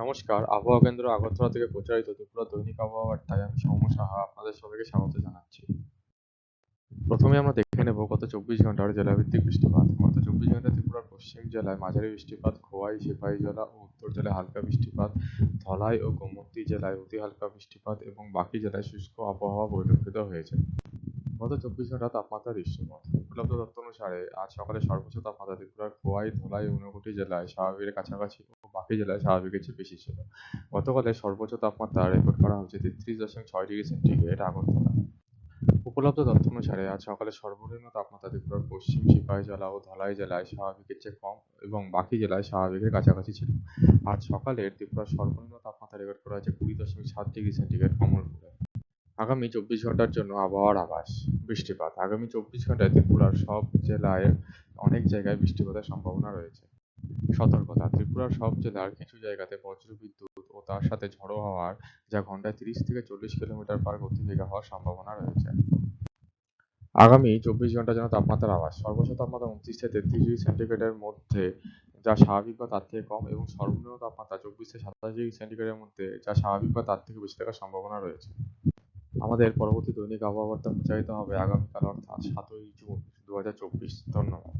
নমস্কার। আবহাওয়া কেন্দ্র আগরতলা থেকে প্রচারিত ত্রিপুরা দৈনিক আবহাওয়া বার্তায় আমি সৌম্য সাহা আপনাদের সবাইকে স্বাগত জানাচ্ছি। প্রথমে আমরা দেখে নেব গত চব্বিশ ঘণ্টার জেলাভিত্তিক বৃষ্টিপাত। গত চব্বিশ ঘণ্টা ত্রিপুরার পশ্চিম জেলায় মাঝারি বৃষ্টিপাত, খোয়াই সিপাহীজলা ও উত্তর জেলায় হালকা বৃষ্টিপাত, ধলাই ও গোমতী জেলায় অতি হালকা বৃষ্টিপাত এবং বাকি জেলায় শুষ্ক আবহাওয়া পরিলক্ষিত হয়েছে। গত চব্বিশ ঘণ্টা তাপমাত্রা দৃশ্যপথ উপলব্ধ তথ্য অনুসারে আজ সকালে সর্বোচ্চ তাপমাত্রা ত্রিপুরার খোয়াই, ধলাই ঊনকোটি জেলায় স্বাভাবিকের কাছাকাছি বাকি জেলায় স্বাভাবিকের চেয়ে বেশি ছিল। গতকালের সর্বোচ্চ তাপমাত্রা রেকর্ড করা হয়েছে তেত্রিশ দশমিক ছয় ডিগ্রি সেন্টিগ্রেড আগরতলা। উপলব্ধ তথ্য অনুসারে আজ সকালে সর্বনিম্ন তাপমাত্রা ত্রিপুরার পশ্চিম সিপাহীজলা ও ধলাই জেলায় স্বাভাবিকের চেয়ে কম এবং বাকি জেলায় স্বাভাবিকের কাছাকাছি ছিল। আজ সকালের ত্রিপুরার সর্বনিম্ন তাপমাত্রা রেকর্ড করা হয়েছে কুড়ি দশমিক সাত ডিগ্রি সেন্টিগ্রেড কমলপুরে। আগামী চব্বিশ ঘণ্টার জন্য আবহাওয়ার আভাস, বৃষ্টিপাত। আগামী চব্বিশ ঘন্টায় ত্রিপুরার সব জেলায় অনেক জায়গায় বৃষ্টিপাতের সম্ভাবনা রয়েছে। সতর্কতা। ত্রিপুরার সব জেলার কিছু জায়গাতে বজ্রবিদ্যুৎ ও তার সাথে ঝড়ো হওয়ার যা ঘন্টায় তিরিশ থেকে চল্লিশ কিলোমিটার পার গতিবেগে হওয়ার সম্ভাবনা রয়েছে। আগামী চব্বিশ ঘণ্টার জন্য তাপমাত্রার আভাস সর্বোচ্চ তাপমাত্রা উনত্রিশ থেকে তেত্রিশ ডিগ্রি সেন্টিগ্রেডের মধ্যে, যা স্বাভাবিক বা তার থেকে কম এবং সর্বনিম্ন তাপমাত্রা চব্বিশ থেকে সাতাশ ডিগ্রি সেন্টিগ্রেডের মধ্যে, যা স্বাভাবিক বা তার থেকে বেশি থাকার সম্ভাবনা রয়েছে। আমাদের পরবর্তী দৈনিক আবহাওয়া বার্তা প্রচারিত হবে আগামীকাল, অর্থাৎ সাতই জুন দু হাজার চব্বিশ। ধন্যবাদ।